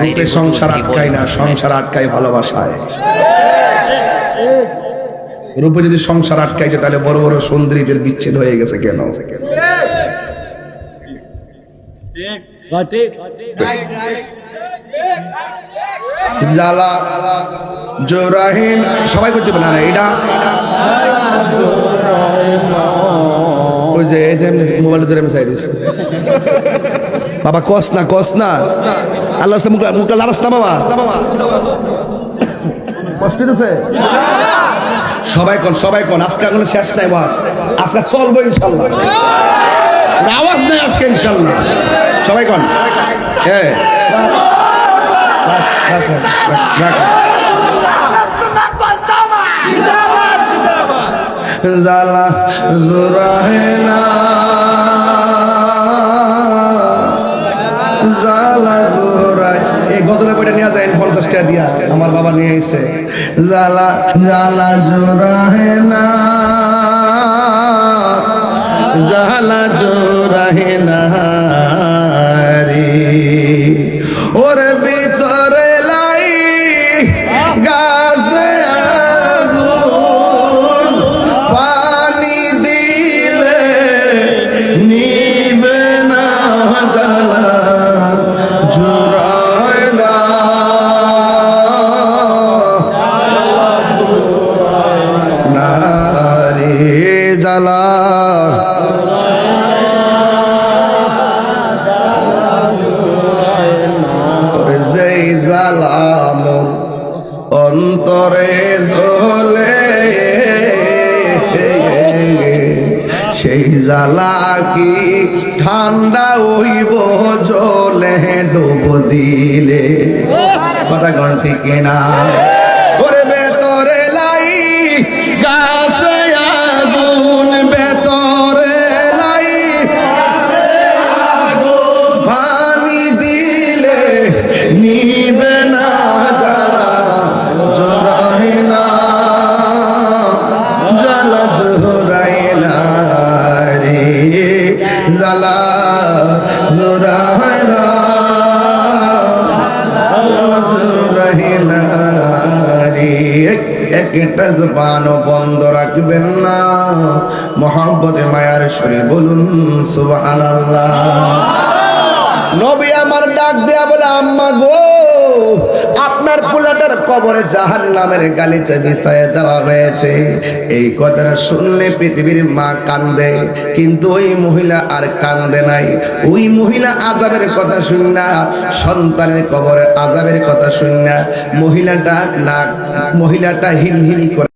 রূপে সংসার আটকায় না সংসার আটকায় ভালোবাসায়। রূপে যদি সংসার আটকাইছে তাহলে বড় বড় সুন্দরীদের বিচ্ছেদ হয়ে গেছে কেন? জোরাহীন সবাই করতে পারে না এটা ওই যে এই যে মোবাইল ধরে আমি চাই দিচ্ছি। বাবা কস না কস না। আল্লাহ মুখা মুখা লারাস না বাবা? কষ্ট হইতেছে? সবাই কোন সবাই কোন আজকে কোনো শেষ নাই বাস। আজকে চলবো ইনশাল্লাহ। আওয়াজ নাই আজকে ইনশাল্লাহ। সবাই কোন? হ্যাঁ রাখ, রাখ। না। জোরায় এই গজলে বইটা নিয়ে যায় পঞ্চাশ টাকা দিয়া। আমার বাবা নিয়ে আইছে। জ্বালা জোরা হে না। জালা জোরাহে জ্বালাম অন্তরে ঝোলে সেই জ্বালা কি ঠান্ডা হইব জলে ডুব দিলে? কথা গণ ঠিক জ্বালা জোরাই না রে একটা জবান বন্ধ রাখবেন না। মোহাম্মদ মায়ার শরীর বলুন, সুবহানাল্লাহ। নবী আমার ডাক দেয়া বলে, আম্মা গো কবরে জাহান নামের গালিচা বিছায় দেওয়া হয়েছে। এই কথাটা শুনলে পৃথিবীর মা কান্দে, কিন্তু ওই মহিলা আর কান্দে নাই। ওই মহিলা আজাবের কথা শুন না, সন্তানের কবরে আজাবের কথা শুন না। মহিলাটা না মহিলাটা হিল হিল করে